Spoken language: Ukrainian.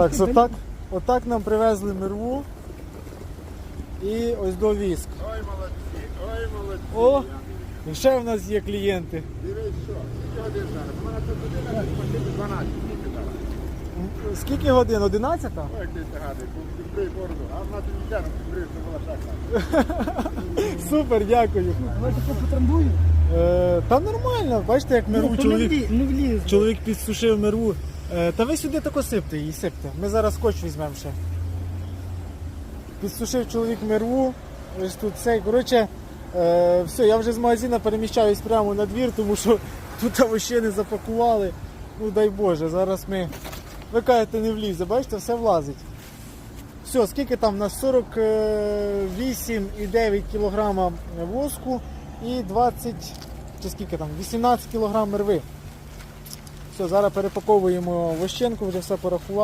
Так, що так, отак нам привезли мирву. І ось до віск. Ой, молодці, ой, молодці. О, і ще в нас є клієнти. Дивись, що, скільки годин зараз? У мене тут година, почти 12, скільки зараз? Скільки годин? 11? Ой, ти гадий, підбрий бороду. А вона тобі тяну, підбрий, це була шахта. Супер, дякую. Давайте потрамбуємо. Е, та нормально, бачите, як мирву Ну, чоловік. вліз. Чоловік підсушив мирву. Е, та ви сюди тако сипте її, сипте. Ми зараз скотч візьмемо ще. Підсушив чоловік мирву. Ось тут цей. Коротше, е, все, я вже з магазина переміщаюсь прямо на двір, тому що тут ще не запакували. Ну дай Боже, зараз ми. Ви кажете, не влізе, бачите, все влазить. Все, скільки там? На 48,9 кг воску і 20, чи скільки там, 18 кг мерви. Все, зараз перепаковуємо вощенку, вже все порахували.